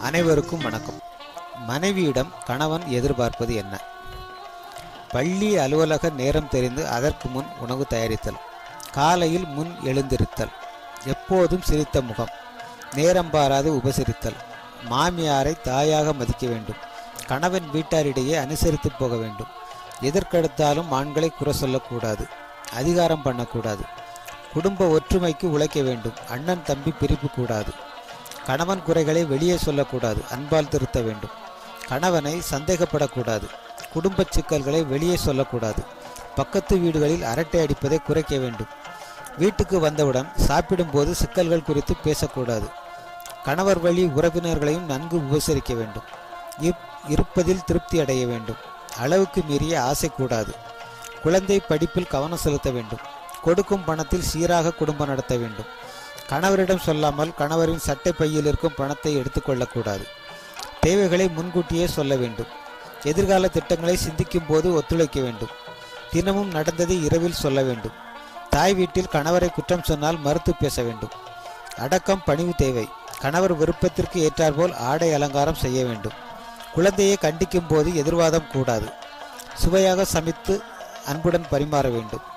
அனைவருக்கும் வணக்கம். மனைவியிடம் கணவன் எதிர்பார்ப்பது என்ன? பள்ளி அலுவலக நேரம் தெரிந்து அதற்கு முன் உணவு தயாரித்தல். காலையில் முன் எழுந்திருத்தல். எப்போதும் சிரித்த முகம். நேரம் பாராது உபசரித்தல். மாமியாரை தாயாக மதிக்க வேண்டும். கணவன் வீட்டாரிடையே அனுசரித்து போக வேண்டும். எதற்கெடுத்தாலும் ஆண்களை குறை சொல்லக்கூடாது. அதிகாரம் பண்ணக்கூடாது. குடும்ப ஒற்றுமைக்கு உழைக்க வேண்டும். அண்ணன் தம்பி பிரிப்பு கூடாது. கணவன் குறைகளை வெளியே சொல்லக்கூடாது அன்பால் திருத்த வேண்டும். கணவனை சந்தேகப்படக்கூடாது குடும்ப சிக்கல்களை வெளியே சொல்லக்கூடாது. பக்கத்து வீடுகளில் அரட்டை அடிப்பதை குறைக்க வேண்டும். வீட்டுக்கு வந்தவுடன் சாப்பிடும்போது சிக்கல்கள் குறித்து பேசக்கூடாது. கணவர் வழி உறவினர்களையும் நன்கு உபசரிக்க வேண்டும். இப் இருப்பதில் திருப்தி அடைய வேண்டும். அளவுக்கு மீறிய ஆசை கூடாது. குழந்தை படிப்பில் கவனம் செலுத்த வேண்டும். கொடுக்கும் பணத்தில் சீராக குடும்பம் நடத்த வேண்டும். கணவரிடம் சொல்லாமல் கணவரின் சட்டை பையில் இருக்கும் பணத்தை எடுத்துக்கொள்ளக்கூடாது. தேவைகளை முன்கூட்டியே சொல்ல வேண்டும். எதிர்கால திட்டங்களை சிந்திக்கும் போது ஒத்துழைக்க வேண்டும். தினமும் நடந்ததை இரவில் சொல்ல வேண்டும். தாய் வீட்டில் கணவரை குற்றம் சொன்னால் மறுத்து பேச வேண்டும். அடக்கம் பணிவு தேவை. கணவர் விருப்பத்திற்கு ஏற்றாற்போல் ஆடை அலங்காரம் செய்ய வேண்டும். குழந்தையை கண்டிக்கும் போது எதிர்வாதம் கூடாது. சுவையாக சமைத்து அன்புடன் பரிமாற வேண்டும்.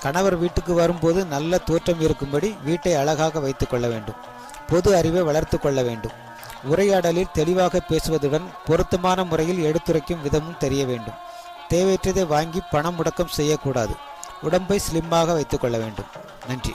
கணவர் வீட்டுக்கு வரும்போது நல்ல தோற்றம் இருக்கும்படி வீட்டை அழகாக வைத்துக் கொள்ள வேண்டும். பொது அறிவை வளர்த்து கொள்ள வேண்டும். உரையாடலில் தெளிவாக பேசுவதுடன் பொருத்தமான முறையில் எடுத்துரைக்கும் விதமும் தெரிய வேண்டும். தேவையற்றதை வாங்கி பணம் முடக்கம் செய்யக்கூடாது. உடம்பை ஸ்லிம்மாக வைத்துக் கொள்ள வேண்டும். நன்றி.